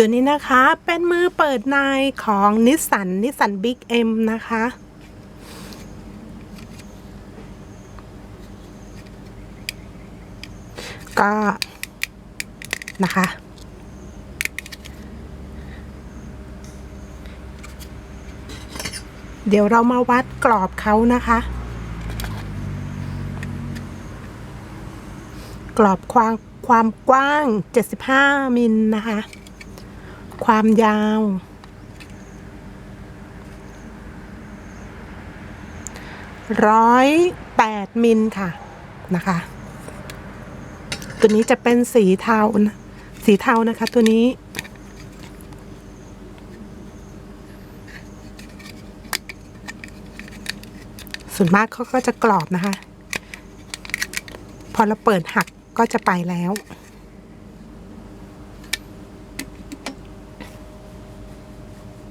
ตัวนี้นะคะเป็นมือเปิดในของนิสสันนิสสันบิ๊กเอ็มนะคะก็นะคะ เดี๋ยวเรามาวัดกรอบเขานะคะ กรอบความความกว้าง 75 มิลนะคะ ความยาว ร้อยแปดมิลค่ะนะคะ ตัวนี้จะเป็นสีเทาสีเทานะคะตัวนี้ส่วนมากเขาก็จะกรอบนะคะ พอเราเปิดหักก็จะไปแล้ว